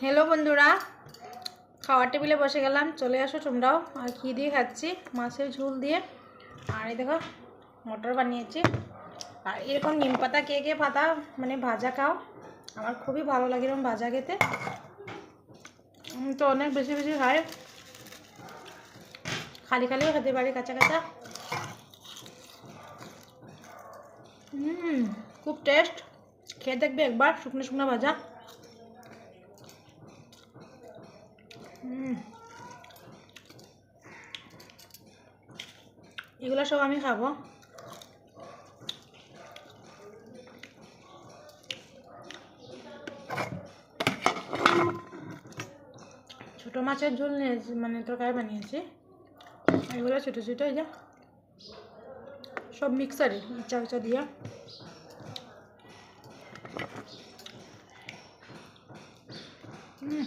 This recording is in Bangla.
হ্যালো বন্ধুরা, খাওয়ার টেবিলে বসে গেলাম, চলে আসো তোমরাও। আর কী দিয়ে খাচ্ছি, মাছের ঝোল দিয়ে। আর এই দেখো, মটর বানিয়েছি। আর এরকম নিম পাতা কে কে পাতা মানে ভাজা খাও, আমার খুবই ভালো লাগে এরকম ভাজা খেতে। তো অনেক বেশি বেশি খাই খালি খালিও খেতে পারি, কাঁচা কাঁচা। হুম খুব টেস্ট খেয়ে দেখবে একবার, শুকনো শুকনো ভাজা হুম। এগুলো সব আমি খাব। ছোট মাছের ঝোল নিয়েছি মানে তরকারি বানিয়েছি। এগুলো ছোটো ছোটো, এই যে। সব মিক্সারে, ইচ্ছা ইচ্ছা দিয়ে। হুম।